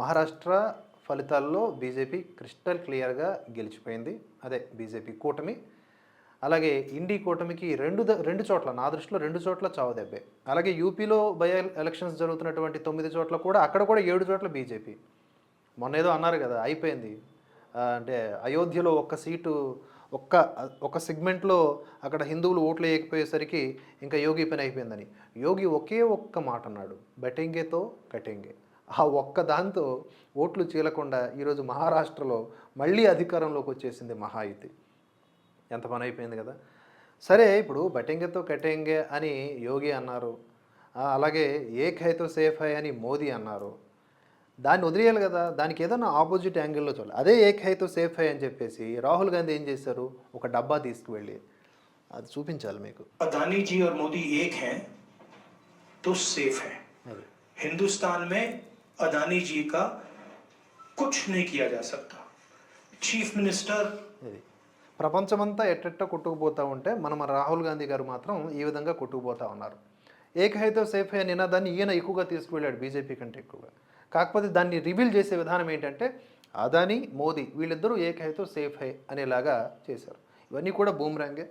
మహారాష్ట్ర ఫలితాల్లో BJP crystal క్లియర్గా గెలిచిపోయింది. అదే బీజేపీ కూటమి. అలాగే ఇండి కూటమికి రెండు రెండు చోట్ల నా దృష్టిలో రెండు చోట్ల చావు దెబ్బే. అలాగే యూపీలో బై ఎలక్షన్స్ జరుగుతున్నటువంటి తొమ్మిది చోట్ల కూడా అక్కడ కూడా ఏడు చోట్ల బీజేపీ. మొన్న ఏదో అన్నారు కదా అయిపోయింది. అంటే అయోధ్యలో ఒక్క సీటు ఒక్క ఒక సెగ్మెంట్లో అక్కడ హిందువులు ఓట్లు వేయకపోయేసరికి ఇంకా యోగి పని అయిపోయిందని. యోగి ఒకే ఒక్క మాట అన్నాడు బెటింగేతో కటింగే. ఆ ఒక్క దాంతో ఓట్లు చీలకుండా ఈరోజు మహారాష్ట్రలో మళ్ళీ అధికారంలోకి వచ్చేసింది మహాయుతి. ఎంత పని అయిపోయింది కదా. సరే ఇప్పుడు బటింగతో కటింగే అని యోగి అన్నారు. అలాగే ఏక్ హైతో సేఫ్ హై అని మోదీ అన్నారు. దాన్ని వదిలేయాలి కదా. దానికి ఏదైనా ఆపోజిట్ యాంగిల్లో చూడాలి. అదే ఏక్ హైతో సేఫ్ హై అని చెప్పేసి రాహుల్ గాంధీ ఏం చేశారు? ఒక డబ్బా తీసుకువెళ్ళి. అది చూపించాలి మీకు. అదానీజీ మోదీ ఏక్ హై సేఫ్ హై. హిందుస్థాన్ మే अदानी जी का कुछ नहीं किया जा सकता चीफ मिनिस्टर ఇది ప్రపంచమంతా ఎట్టెట్ట కొట్టుకుపోతూ ఉంటే మన మన రాహుల్ గాంధీ గారు మాత్రం ఈ విధంగా కొట్టుకుపోతా ఉన్నారు ఏకహైతో సేఫ్ అయ్యే నినాదాన్ని ఈయన ఎక్కువగా తీసుకువెళ్ళాడు బీజేపీ కంటే ఎక్కువగా కాకపోతే దాన్ని రివీల్ చేసే విధానం ఏంటంటే అదాని మోదీ వీళ్ళిద్దరూ ఏకహైతో సేఫ్ హై అనేలాగా చేశారు ఇవన్నీ కూడా బూమ్రాంగే